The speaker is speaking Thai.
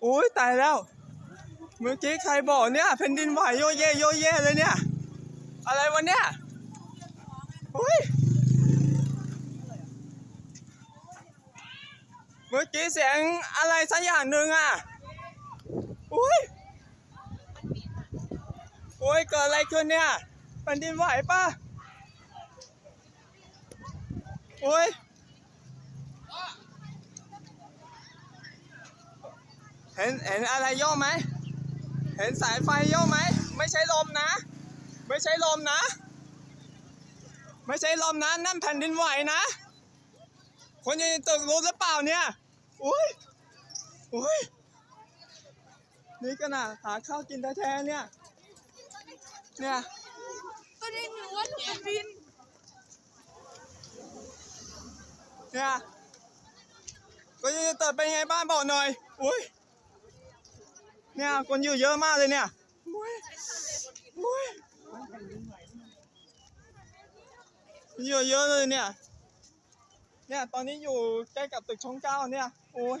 โอ้ยตายแล้ว เมื่อกี้ใครบอกเนี่ยแผ่นดินไหวโยเยโยเยเลยเนี่ย อะไรวะเนี่ยโอ้ยเมื่อกี้เสียงอะไรสักอย่างหนึ่งอะโอ้ยโอ้ยเกิดอะไรขึ้นเนี่ยแผ่นดินไหวปะโอ้ย เห็นเห็นอะไรโยกไหม เห็นสายไฟโยกไหม ไม่ใช่ลมนะ ไม่ใช่ลมนะ ไม่ใช่ลมนะ นั่นแผ่นดินไหวนะ คนอยังตึกรู้หรือเปล่าเนี่ยอุ้ยอุ้ยนี่ก็น่ะหาข้าวกินแท้ๆเนี่ย เนี่ยก็ได้หนูว่าหนูจะบินเนี่ยก็ยังจะเติบเป็นไงบ้างบอกหน่อย อุ้ย เนี่ยคนอยู่เยอะมากเลยเนี่ยอุ้ยอุ้ยคนอยู่เยอะเลยเนี่ย เนี่ยตอนนี้อยู่ใกล้กับตึกช่องเก้าเนี่ย โอ้ย